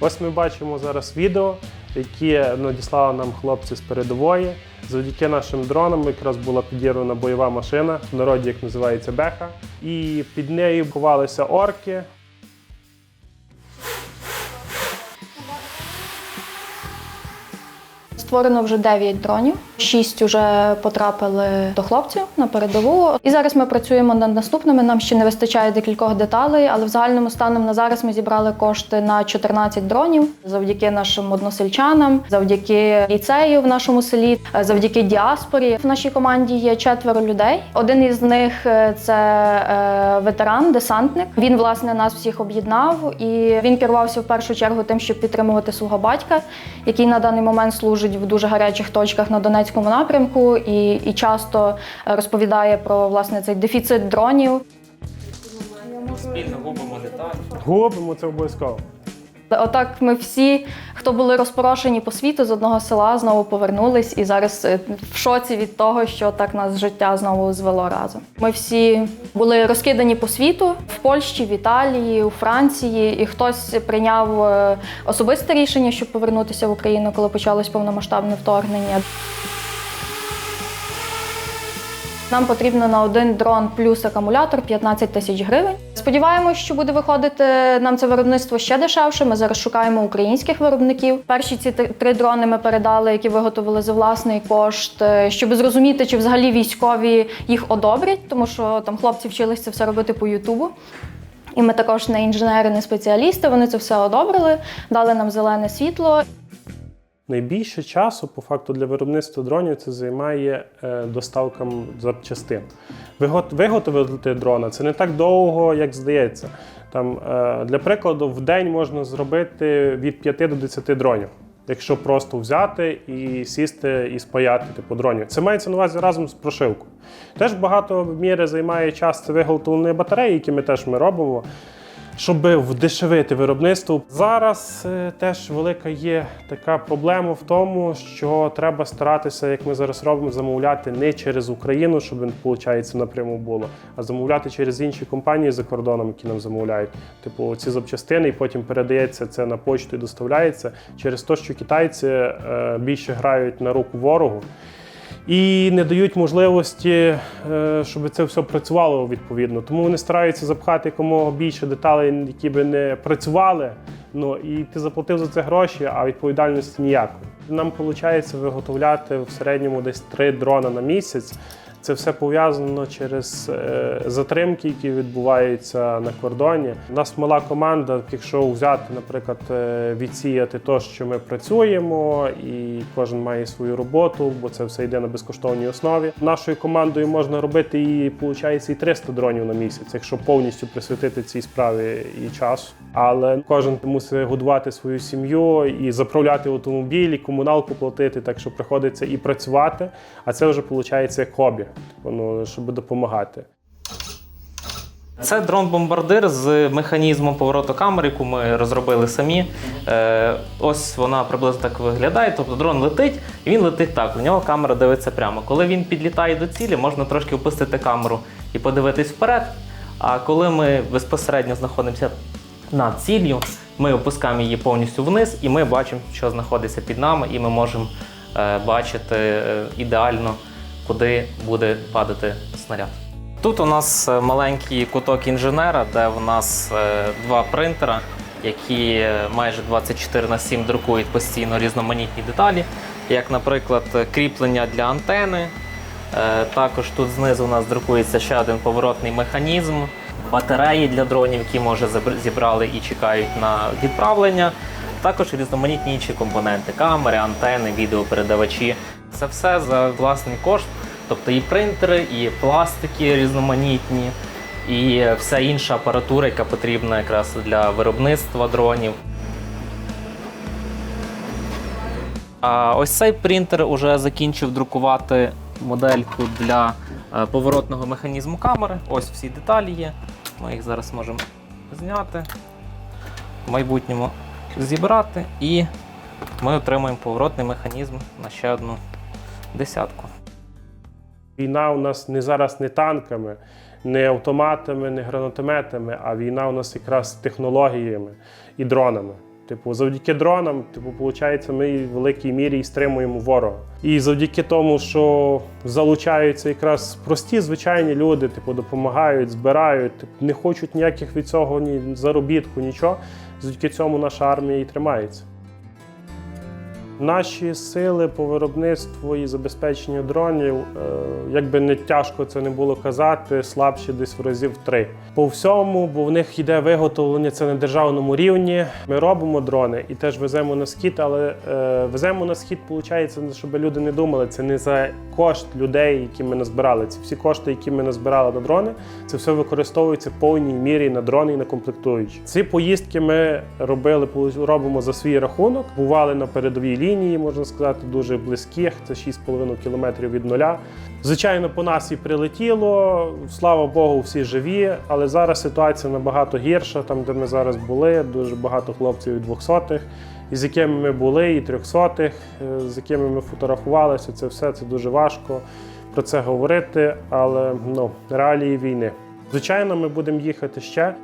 Ось ми бачимо зараз відео, яке надіслали нам хлопці з передової. Завдяки нашим дронам якраз була підірвана бойова машина, в народі як називається Беха. І під нею ховалися орки. Створено вже 9 дронів, 6 вже потрапили до хлопців на передову. І зараз ми працюємо над наступними. Нам ще не вистачає декількох деталей, але в загальному станом на зараз ми зібрали кошти на 14 дронів завдяки нашим односельчанам, завдяки ліцею в нашому селі, завдяки діаспорі. В нашій команді є четверо людей. Один із них е, це е, ветеран, десантник. Він власне нас всіх об'єднав, і він керувався в першу чергу тим, щоб підтримувати свого батька, який на даний момент служить в дуже гарячих точках на Донецькому напрямку, і, і часто е, розповідає про власне цей дефіцит дронів. Спільно губимо деталі. Губимо це обов'язково. Отак ми всі, хто були розпорошені по світу з одного села, знову повернулись і зараз е, в шоці від того, що так нас життя знову звело разом. Ми всі були розкидані по світу в Польщі, в Італії, у Франції, і хтось прийняв е, особисте рішення, щоб повернутися в Україну, коли почалось повномасштабне вторгнення. Нам потрібно на один дрон плюс акумулятор 15 тисяч гривень. Сподіваємось, що буде виходити нам це виробництво ще дешевше. Ми зараз шукаємо українських виробників. Перші ці три- дрони ми передали, які виготовили за власний кошт, е, щоб зрозуміти, чи взагалі військові їх одобрять, тому що там хлопці вчилися це все робити по Ютубу. І ми також не інженери, не спеціалісти. Вони це все одобрили, дали нам зелене світло. Найбільше часу, по факту, для виробництва дронів це займає е, доставкам запчастин. Виго- Виготовити дрона це не так довго, як здається. Там, е, для прикладу, в день можна зробити від 5 до 10 дронів. Якщо просто взяти і сісти і спаяти типу дронів. Це мається на увазі разом з прошивкою. Теж багато міри займає час це виготовлення батареї, які ми теж ми робимо щоб вдешевити виробництво. Зараз е, теж велика є така проблема в тому, що треба старатися, як ми зараз робимо, замовляти не через Україну, щоб виходить, напряму було, а замовляти через інші компанії за кордоном, які нам замовляють. Типу ці запчастини, і потім передається це на почту і доставляється через те, що китайці е, більше грають на руку ворогу. І не дають можливості, е, щоб це все працювало відповідно. Тому вони стараються запхати якомога більше деталей, які би не працювали. Ну і ти заплатив за це гроші, а відповідальності ніякої. Нам виходить виготовляти в середньому десь три дрона на місяць. Це все пов'язано через е, затримки, які відбуваються на кордоні. У нас мала команда. Якщо взяти, наприклад, е, відсіяти те, що ми працюємо, і кожен має свою роботу, бо це все йде на безкоштовній основі. Нашою командою можна робити і виходить, і 300 дронів на місяць, якщо повністю присвятити цій справі і часу. Але кожен мусить годувати свою сім'ю і заправляти автомобіль, і комуналку платити, так що приходиться і працювати. А це вже виходить як хобі, ну, щоб допомагати. Це дрон-бомбардир з механізмом повороту камери, яку ми розробили самі. Е, ось вона приблизно так виглядає. Тобто дрон летить, і він летить так. У нього камера дивиться прямо. Коли він підлітає до цілі, можна трошки опустити камеру і подивитись вперед. А коли ми безпосередньо знаходимося над ціллю, ми опускаємо її повністю вниз, і ми бачимо, що знаходиться під нами, і ми можемо е, бачити е, ідеально, куди буде падати снаряд. Тут у нас е, маленький куток інженера, де в нас е, два принтера, які е, майже 24 на 7 друкують постійно різноманітні деталі, як, наприклад, кріплення для антени. Також тут знизу у нас друкується ще один поворотний механізм, батареї для дронів, які може зібрали і чекають на відправлення. Також різноманітні інші компоненти камери, антени, відеопередавачі. Це все за власний кошт. Тобто і принтери, і пластики різноманітні, і вся інша апаратура, яка потрібна якраз для виробництва дронів. А ось цей принтер уже закінчив друкувати модельку для е, поворотного механізму камери. Ось всі деталі є. Ми їх зараз можемо зняти, в майбутньому зібрати, і ми отримаємо поворотний механізм на ще одну десятку. Війна у нас не зараз не танками, не автоматами, не гранатометами, а війна у нас якраз технологіями і дронами. Типу, завдяки дронам, типу, виходить, ми в великій мірі і стримуємо ворога. І завдяки тому, що залучаються якраз прості звичайні люди, типу, допомагають, збирають, типу, не хочуть ніяких від цього ні заробітку, нічого. Завдяки цьому наша армія і тримається. Наші сили по виробництву і забезпеченню дронів, е, як би не тяжко це не було казати, слабші десь в разів три. По всьому, бо в них йде виготовлення це на державному рівні. Ми робимо дрони і теж веземо на схід, але е, веземо на схід, виходить, щоб люди не думали, це не за кошт людей, які ми назбирали. Ці всі кошти, які ми назбирали на дрони, це все використовується в повній мірі на дрони і на комплектуючі. Ці поїздки ми робили, робимо за свій рахунок. Бували на передовій лінії, можна сказати, дуже близьких. Це 6,5 кілометрів від нуля. Звичайно, по нас і прилетіло. Слава Богу, всі живі. Але зараз ситуація набагато гірша. Там, де ми зараз були, дуже багато хлопців і 200-х, і з якими ми були, і 300-х, е, з якими ми фотографувалися. Це все це дуже важко про це говорити, але ну реалії війни. Звичайно, ми будемо їхати ще.